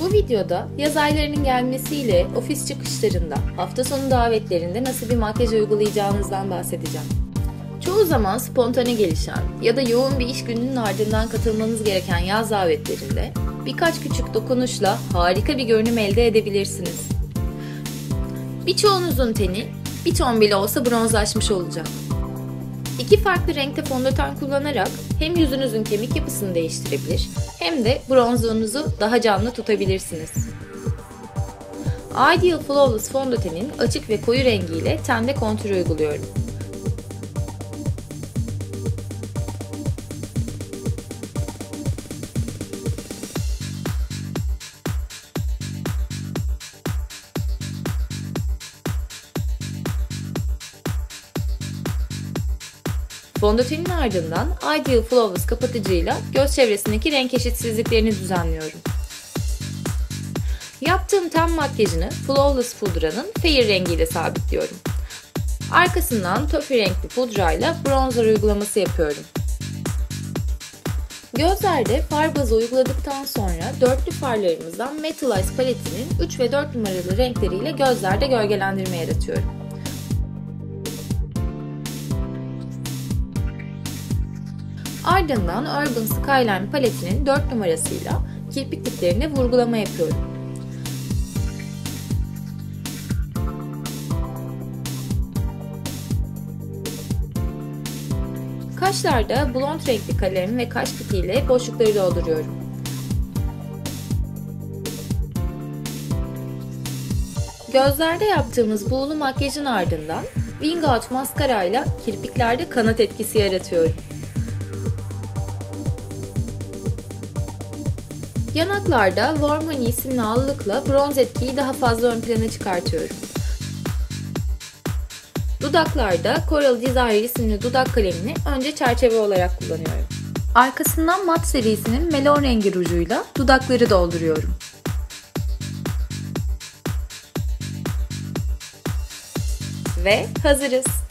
Bu videoda yaz aylarının gelmesiyle ofis çıkışlarında, hafta sonu davetlerinde nasıl bir makyaj uygulayacağınızdan bahsedeceğim. Çoğu zaman spontane gelişen ya da yoğun bir iş gününün ardından katılmanız gereken yaz davetlerinde birkaç küçük dokunuşla harika bir görünüm elde edebilirsiniz. Birçoğunuzun teni bir ton bile olsa bronzlaşmış olacak. İki farklı renkte fondöten kullanarak hem yüzünüzün kemik yapısını değiştirebilir hem de bronzluğunuzu daha canlı tutabilirsiniz. Ideal Flawless fondötenin açık ve koyu rengiyle tende kontür uyguluyorum. Fondötenin ardından Ideal Flawless kapatıcıyla göz çevresindeki renk eşitsizliklerini düzenliyorum. Yaptığım ten makyajını Flawless pudranın Fair rengiyle sabitliyorum. Arkasından tofi renkli pudrayla bronzer uygulaması yapıyorum. Gözlerde far bazı uyguladıktan sonra dörtlü farlarımızdan Metalize paletinin 3 ve 4 numaralı renkleriyle gözlerde gölgelendirme yaratıyorum. Ardından Urban Skyline paletinin 4 numarasıyla kirpik diplerine vurgulama yapıyorum. Kaşlarda blond renkli kalem ve kaş kitiyle boşlukları dolduruyorum. Gözlerde yaptığımız buğulu makyajın ardından Wing Out maskara ile kirpiklerde kanat etkisi yaratıyorum. Yanaklarda Warm Honey isimli allıkla bronz etkiyi daha fazla ön plana çıkartıyorum. Dudaklarda Coral Desire isimli dudak kalemini önce çerçeve olarak kullanıyorum. Arkasından mat serisinin melon rengi rujuyla dudakları dolduruyorum. Ve hazırız.